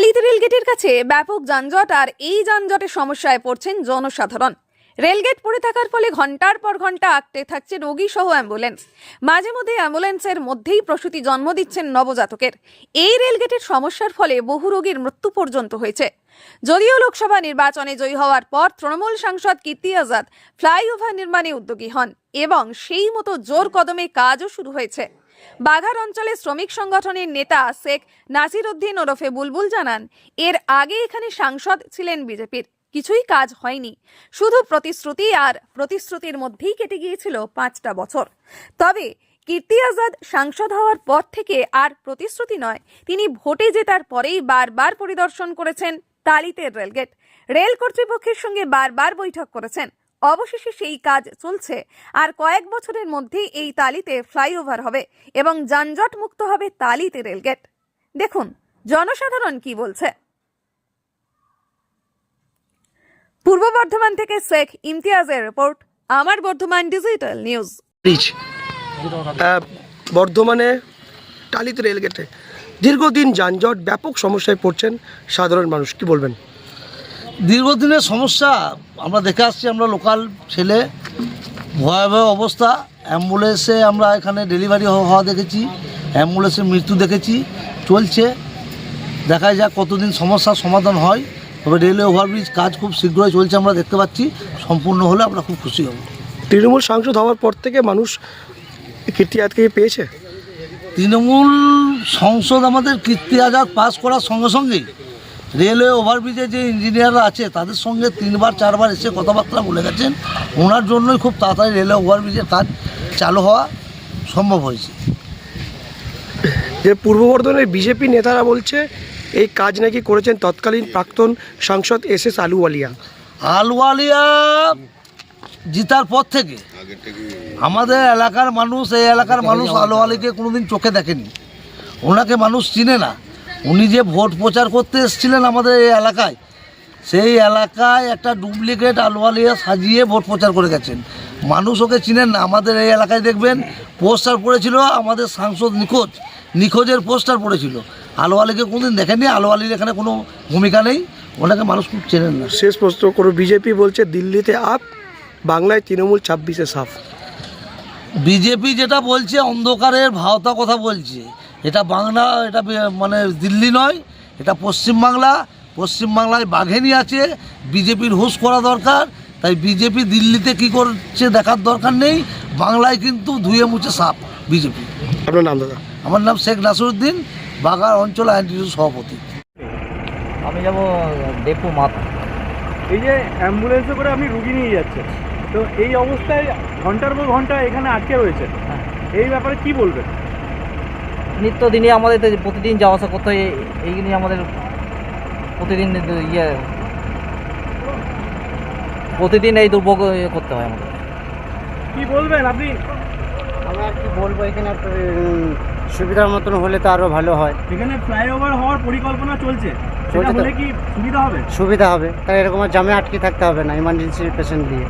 তালিত রেলগেটের কাছে ব্যাপক যানজট আর এই যানজটের সমস্যায় পড়ছেন জনসাধারণ। রেলগেট পড়ে থাকার ফলে ঘণ্টার পর ঘণ্টা আটকে থাকছে রোগী সহ অ্যাম্বুলেন্স। মাঝে মধ্যে অ্যাম্বুলেন্সের মধ্যেই প্রসূতি জন্ম দিচ্ছেন নবজাতকের। এই রেলগেটের সমস্যার ফলে বহু রোগীর মৃত্যু পর্যন্ত হয়েছে। যদিও লোকসভা নির্বাচনে জয়ী হওয়ার পর তৃণমূল সাংসদ কীর্তি আজাদ ফ্লাইওভার নির্মাণে উদ্যোগী হন এবং সেই মতো জোর কদমে কাজও শুরু হয়েছে। বাঘার অঞ্চলে শ্রমিক সংগঠনের নেতা শেখ নাসির উদ্দিন ওরফে বুলবুল জানান, এর আগে এখানে সাংসদ ছিলেন বিজেপির। কিছুই কাজ হয়নি। শুধু প্রতিশ্রুতি আর প্রতিশ্রুতির মধ্যেই কেটে গিয়েছিল পাঁচটা বছর। তবে কীর্তি আজাদ সাংসদ হওয়ার পর থেকে আর প্রতিশ্রুতি নয়, তিনি ভোটে জেতার পরেই বারবার পরিদর্শন করেছেন তালিতের রেলগেট। রেল কর্তৃপক্ষের সঙ্গে বারবার বৈঠক করেছেন অবশেষে সেই কাজ চলছে। আর কয়েক বছরের মধ্যেই এই তালিতে ফ্লাইওভার হবে এবং যানজট মুক্ত হবে তালিতে রেলগেট। দেখুন, জনসাধারণ কি বলছে। পূর্ব বর্ধমান থেকে শেখ ইমতিয়াজের রিপোর্ট, আমার বর্ধমান ডিজিটাল নিউজ। বর্ধমানে টালিতে রেলগেটে দীর্ঘদিন যানজট ব্যাপক সমস্যায় পড়ছেন সাধারণ মানুষ। কি বলবেন? দীর্ঘদিনের সমস্যা আমরা দেখে আসছি আমরা লোকাল ছেলে ভয়াবহ অবস্থা। অ্যাম্বুলেন্সে আমরা এখানে ডেলিভারি হওয়া দেখেছি অ্যাম্বুলেন্সের মৃত্যু দেখেছি চলছে। দেখা যাক কতদিন সমস্যার সমাধান হয়। তবে রেলওয়ে ওভারব্রিজ কাজ খুব শীঘ্রই চলছে আমরা দেখতে পাচ্ছি সম্পূর্ণ হলে আমরা খুব খুশি হব। তৃণমূল সাংসদ হওয়ার পর থেকে মানুষ কীর্তি আজকে পেয়েছে? তৃণমূল সংসদ আমাদের কীর্তি আজাদ পাস করার সঙ্গে সঙ্গেই রেলওয়ে ওভারব্রিজে যে ইঞ্জিনিয়াররা আছে তাদের সঙ্গে তিনবার চারবার এসে কথাবার্তা বলে গেছেন। ওনার জন্যই খুব তাড়াতাড়ি রেলওয়ে ওভারব্রিজের কাজ চালু হওয়া সম্ভব হয়েছে। যে পূর্ব বর্ধমানের বিজেপি নেতারা বলছে এই কাজ নাকি করেছেন তৎকালীন প্রাক্তন সাংসদ এস এস আলুওয়ালিয়া। আলওয়ালিয়া জিতার পর থেকে আমাদের এলাকার মানুষ এই এলাকার মানুষ আলুওয়ালিকে কোনোদিন চোখে দেখেনি। ওনাকে মানুষ চিনে না। উনি যে ভোট প্রচার করতে এসেছিলেন আমাদের এই এলাকায় সেই এলাকায় একটা ডুপ্লিকেট আলওয়ালিয়া সাজিয়ে ভোট প্রচার করে গেছেন। মানুষ ওকে চিনেন না আমাদের এই এলাকায় দেখবেন পোস্টার পড়েছিল আমাদের সাংসদ নিখোঁজ নিখোঁজের পোস্টার পড়েছিল। আলওয়ালিকে কোনোদিন দেখেননি? আলওয়ালির এখানে কোনো ভূমিকা নেই? ওনাকে মানুষ খুব চেনেন না। শেষ প্রশ্ন করে বিজেপি বলছে দিল্লিতে আপ বাংলায় তৃণমূল ছাব্বিশে সাফ। বিজেপি যেটা বলছে অন্ধকারের ভাওতা কথা বলছে। এটা বাংলা এটা মানে দিল্লি নয় এটা পশ্চিমবাংলা পশ্চিমবাংলায় বাঘেনি আছে বিজেপির হুঁশ করা দরকার। তাই বিজেপি দিল্লিতে কি করছে দেখার দরকার নেই বাংলায় কিন্তু ধুয়ে মুছে সাপ বিজেপি। আপনার নাম দাদা? আমার নাম শেখ নাসিরুদ্দিন বাগার অঞ্চল আইনটির সভাপতি। আমি যাব ডেপু মাথা এই যে অ্যাম্বুলেন্সে করে আপনি রুগী নিয়ে যাচ্ছেন তো এই অবস্থায় ঘণ্টার পর ঘণ্টা এখানে আটকে রয়েছে হ্যাঁ। এই ব্যাপারে কি বলবেন? নিত্যদিনই আমাদের প্রতিদিন যাওয়া আসা করতে হয় এই- নিয়ে আমাদের প্রতিদিন ইয়ে। প্রতিদিন এই দুর্ভোগ ইয়ে করতে হয় আমাদের। কি বলবেন আপনি? আমরা আর কি বলব এখানে একটু, সুবিধার মতন হলে তো আরও ভালো হয়। এখানে ফ্লাইওভার হওয়ার পরিকল্পনা চলছে। সেটা চলছে কি সুবিধা হবে? সুবিধা হবে। তাই এরকম জামে আটকে থাকতে হবে না ইমার্জেন্সি পেশেন্ট দিয়ে।